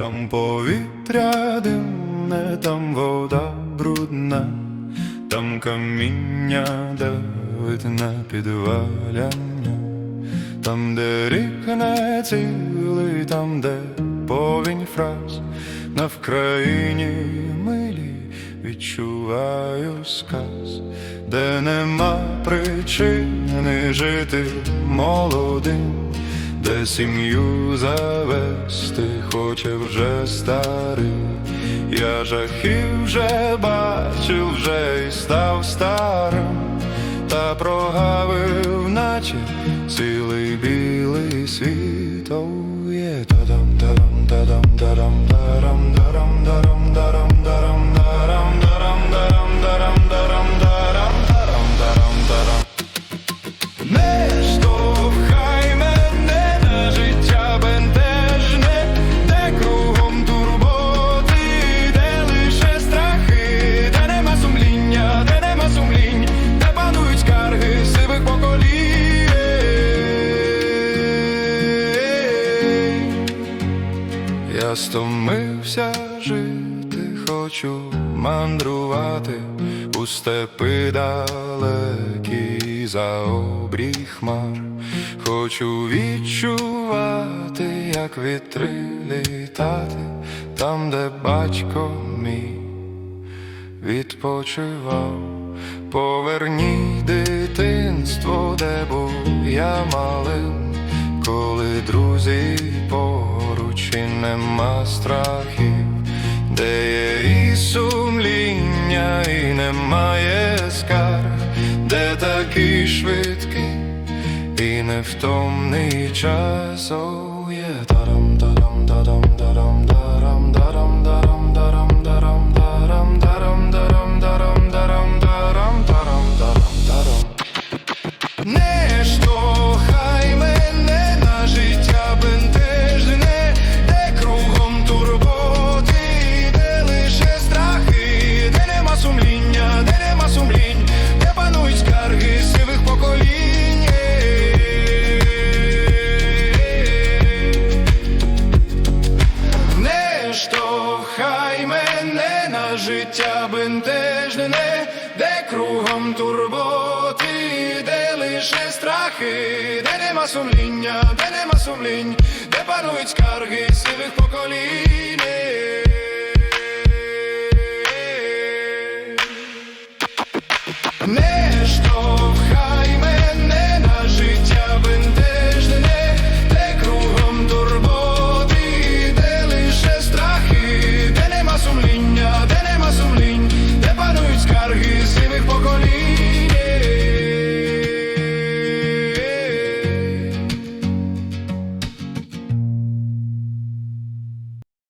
Там повітря димне, там вода брудна, там каміння давить на підваляння, там, де рік не цілий, там, де повінь фраз, на Вкраїні милі відчуваю сказ, де нема причини жити молодим, де сім'ю завести хоче вже старий. Я жахів вже бачив, вже і став старим, та прогавив, наче цілий білий світ. Oh, та-дам, Я стомився жити, хочу мандрувати у степи далекі за обрій хмар. Хочу відчувати, як вітри літати, там, де батько мій відпочивав. Поверніть дитинство, де був я малим, коли друзі поруч і нема страхів, де є і сумління, і немає скарг, де такий швидкий і невтомний час. Оу, є мене на життя бентежне, де кругом турботи, де лише страхи, де нема сумління, де нема сумлінь, де панують скарги сивих поколінь. Не